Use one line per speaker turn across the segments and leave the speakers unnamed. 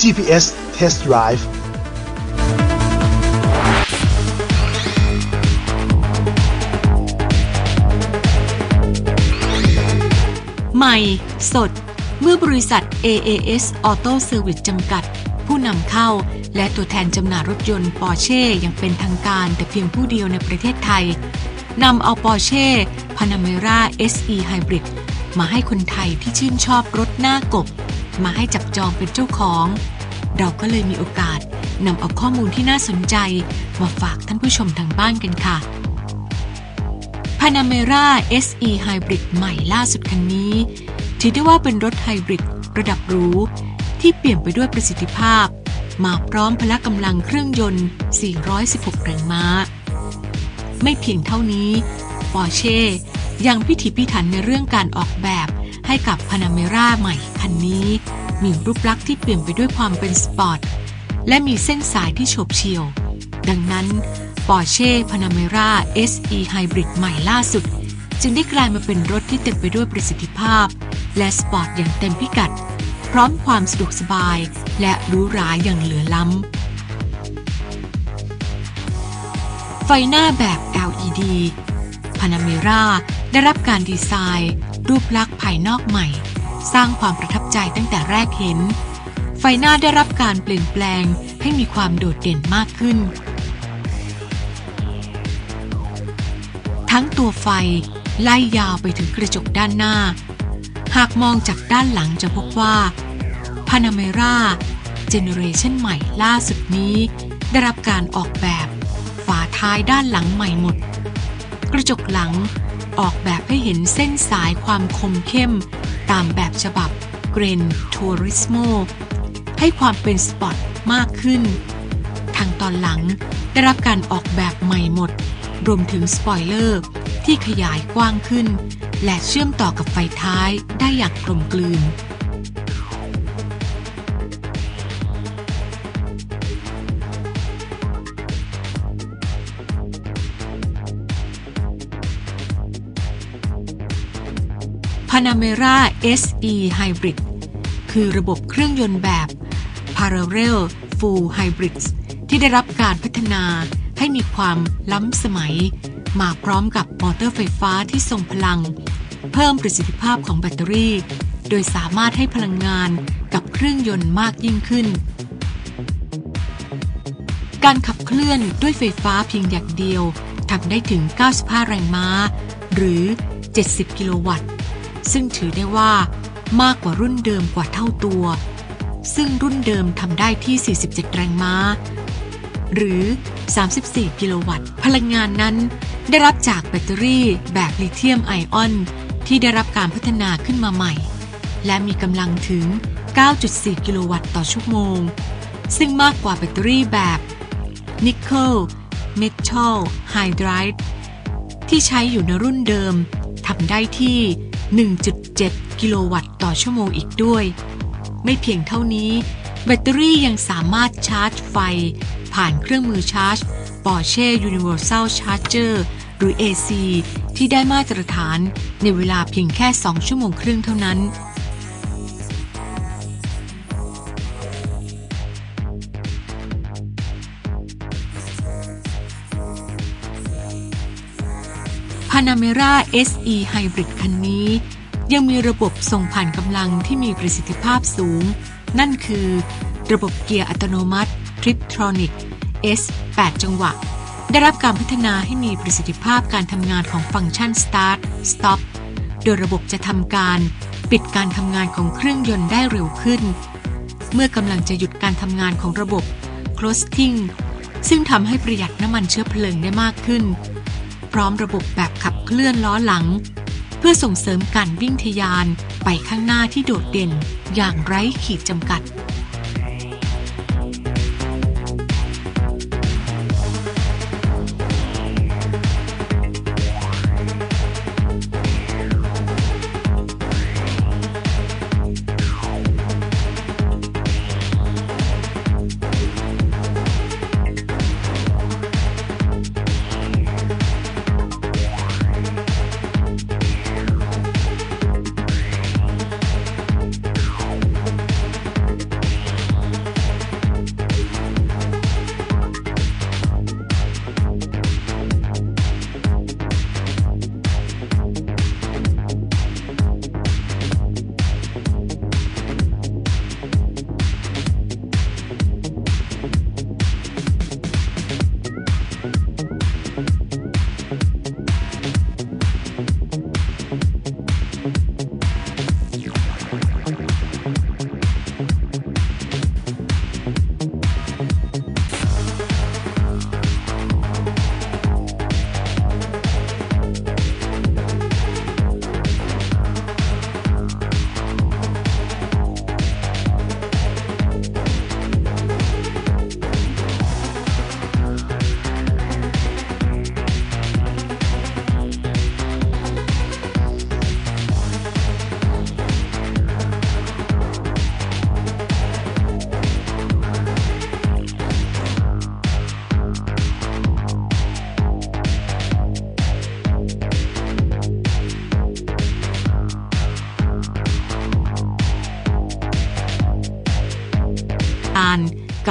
GPS Test Drive
ใหม่ สด เมื่อบริษัท AAS Auto Service จำกัด ผู้นำเข้า และตัวแทนจำหน่ายรถยนต์ปอร์เช่อย่างเป็นทางการแต่เพียงผู้เดียวในประเทศไทยนำเอาปอร์เช่ Panamera SE Hybrid มาให้คนไทยที่ชื่นชอบรถหน้ากบ มาให้จับจองเป็นเจ้าของ เราก็เลยมีโอกาสนำเอาข้อมูลที่น่าสนใจ มาฝากท่านผู้ชมทางบ้านกันค่ะ Panamera SE Hybrid ใหม่ล่าสุดคันนี้ ถือได้ว่าเป็นรถไฮบริดระดับหรูที่เปลี่ยนไปด้วยประสิทธิภาพ มาพร้อมพละกำลังเครื่องยนต์ 416 แรงม้า ไม่เพียงเท่านี้ปอร์เช่ยังพิถีพิถันในเรื่องการออกแบบให้กับ Panamera ใหม่คันนี้ มีรูปลักษณ์ที่เปลี่ยนไปด้วยความเป็นสปอร์ต และมีเส้นสายที่โฉบเฉี่ยว ดังนั้น Porsche Panamera SE Hybrid ใหม่ล่าสุด จึงได้กลายมาเป็นรถที่เต็มไปด้วยประสิทธิภาพ และสปอร์ตอย่างเต็มพิกัด พร้อมความสะดวกสบาย และหรูหราอย่างเหลือล้ำ ไฟหน้าแบบ LED Panamera ได้รับการดีไซน์ รูปลักษณ์ภายนอกใหม่ สร้างความประทับใจตั้งแต่แรกเห็น ไฟหน้าได้รับการเปลี่ยนแปลงให้มีความโดดเด่นมากขึ้น ทั้งตัวไฟไล่ยาวไปถึงกระจกด้านหน้า หากมองจากด้านหลังจะพบว่า Panamera เจเนอเรชันใหม่ล่าสุดนี้ ได้รับการออกแบบฝาท้ายด้านหลังใหม่หมด กระจกหลังออกแบบให้เห็นเส้นสายความคมเข้ม ตามแบบฉบับเกรนทัวริสโมให้ความเป็นสปอร์ตมากขึ้น ทางตอนหลังได้รับการออกแบบใหม่หมด รวมถึงสปอยเลอร์ ที่ขยายกว้างขึ้น และเชื่อมต่อกับไฟท้ายได้อย่างกลมกลืน Panamera SE Hybrid คือระบบเครื่องยนต์แบบ Parallel Full Hybrids ที่ได้รับการพัฒนาให้มีความล้ำสมัย มาพร้อมกับมอเตอร์ไฟฟ้าที่ทรงพลัง เพิ่มประสิทธิภาพของแบตเตอรี่ โดยสามารถให้พลังงานกับเครื่องยนต์มากยิ่งขึ้น การขับเคลื่อนด้วยไฟฟ้าเพียงอย่างเดียวทำได้ถึง 95 แรงม้า หรือ 70 กิโลวัตต์ ซึ่งถือได้ว่ามากกว่ารุ่นเดิมกว่าเท่าตัว ซึ่งรุ่นเดิมทำได้ที่ 47 แรงม้า หรือ 34 กิโลวัตต์ พลังงานนั้นได้รับจากแบตเตอรี่แบบลิเธียมไอออน ที่ได้รับการพัฒนาขึ้นมาใหม่ และมีกำลังถึง 9.4 กิโลวัตต์ต่อชั่วโมง ซึ่งมากกว่าแบตเตอรี่แบบนิกเกิลเมทัลไฮไดรด์ที่ใช้อยู่ในรุ่นเดิมทำได้ที่ 1.7 กิโลวัตต์ต่อชั่วโมงอีกด้วย ไม่เพียงเท่านี้ แบตเตอรี่ยังสามารถชาร์จไฟ ผ่านเครื่องมือชาร์จ Porsche Universal Charger หรือ AC ที่ได้มาตรฐานในเวลาเพียงแค่ 2 ชั่วโมงครึ่งเท่านั้น Panamera SE Hybrid คันนี้ ยังมีระบบส่งผ่านกำลังที่มีประสิทธิภาพสูง นั่นคือ ระบบเกียร์อัตโนมัติ Triptronic S 8 จังหวะ ได้รับการพัฒนาให้มีประสิทธิภาพการทำงานของฟังก์ชัน Start Stop โดยระบบจะทำการปิดการทำงานของเครื่องยนต์ได้เร็วขึ้น เมื่อกำลังจะหยุดการทำงานของระบบ Closing ซึ่งทำให้ประหยัดน้ำมันเชื้อเพลิงได้มากขึ้น พร้อมระบบแบบขับเคลื่อนล้อหลัง เพื่อส่งเสริมการวิ่งทะยานไปข้างหน้าที่โดดเด่นอย่างไร้ขีดจำกัด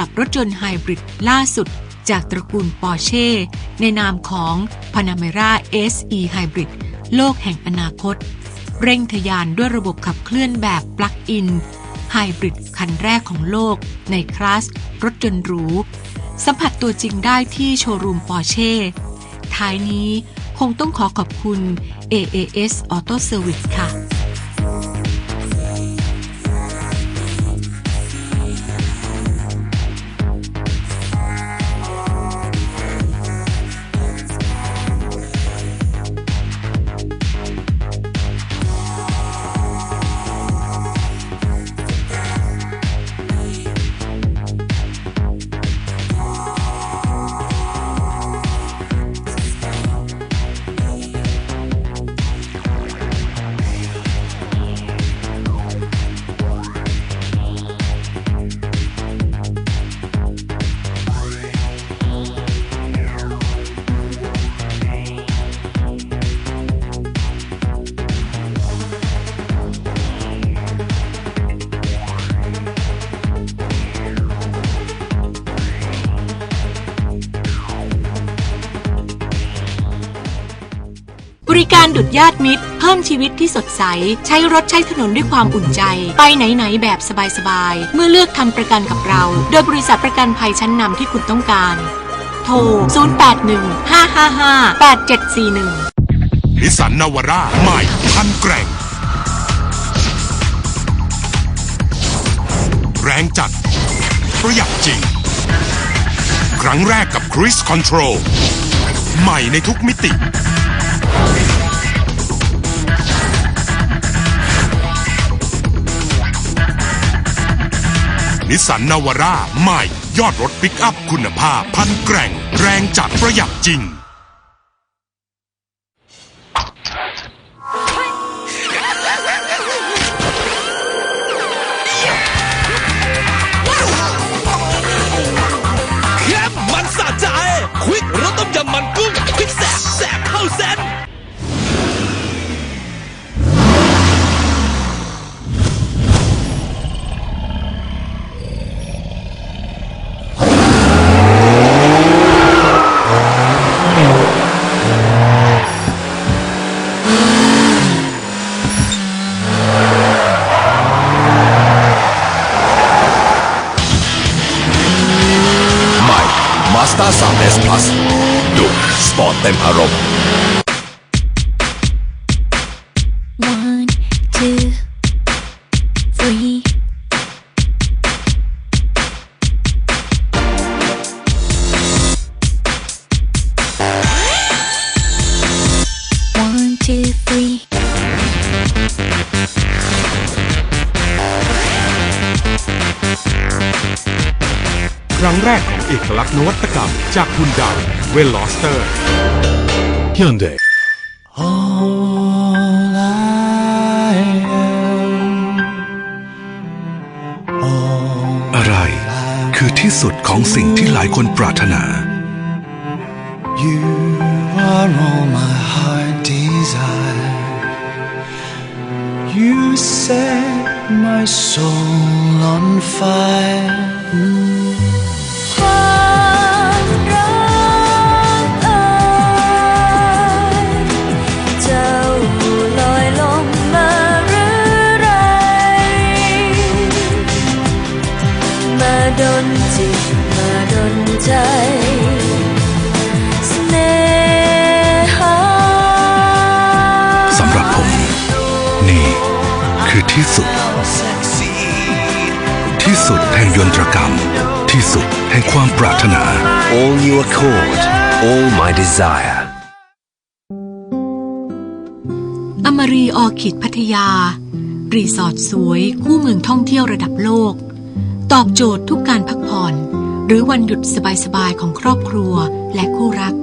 กับรถยนต์ไฮบริดล่าสุดจากตระกูลปอร์เช่ในนามของ Panamera SE Hybrid โลกแห่งอนาคต เร่งทะยานด้วยระบบขับเคลื่อนแบบปลั๊กอินไฮบริดคันแรกของโลก ในคลาส รถยนต์หรู สัมผัสตัวจริงได้ที่โชว์รูมปอร์เช่ท้ายนี้คงต้องขอขอบคุณ AAS Auto Service ค่ะ การดุดญาติมิตร เพิ่มชีวิตที่สดใส ใช้รถใช้ถนนด้วยความอุ่นใจ ไปไหน ๆ แบบสบาย ๆ เมื่อเลือกทำประกันกับเรา โดยบริษัทประกันภัยชั้นนำที่คุณต้องการ โทร 0815558741
นิสันนาวาร่าใหม่พันแกร่ง แรงจัด ประหยัดจริง ครั้งแรกกับ Cruise Control ใหม่ในทุกมิติ นิสสันนาวาร่าใหม่ ยอดรถปิกอัพคุณภาพ พันแกร่ง แรงจัดประหยัดจริงา
รมณ์
One, two, three. One, two, three.
ครั้งแรกของเอกลักษณ์นวัตกรรมจากคุณดาวเวลลอสเตอร์
Hyundai.
All I am, all
อะไร คือที่สุดของสิ่งที่หลายคนปรารถนา
you are all my heart desire. You set my soul on fire.
ดนจิตมาดนใจเสน่หา
สำหรับผม นี่คือที่สุด ที่สุดแห่งยนตรกรรม ที่สุดแห่งความปรารถนา
All New Accord All My Desire
อมรีออร์คิดพัทยา รีสอร์ทสวยคู่เมืองท่องเที่ยวระดับโลก ตอบโจทย์ทุกการพักผ่อน หรือวันหยุดสบายๆของครอบครัวและคู่รัก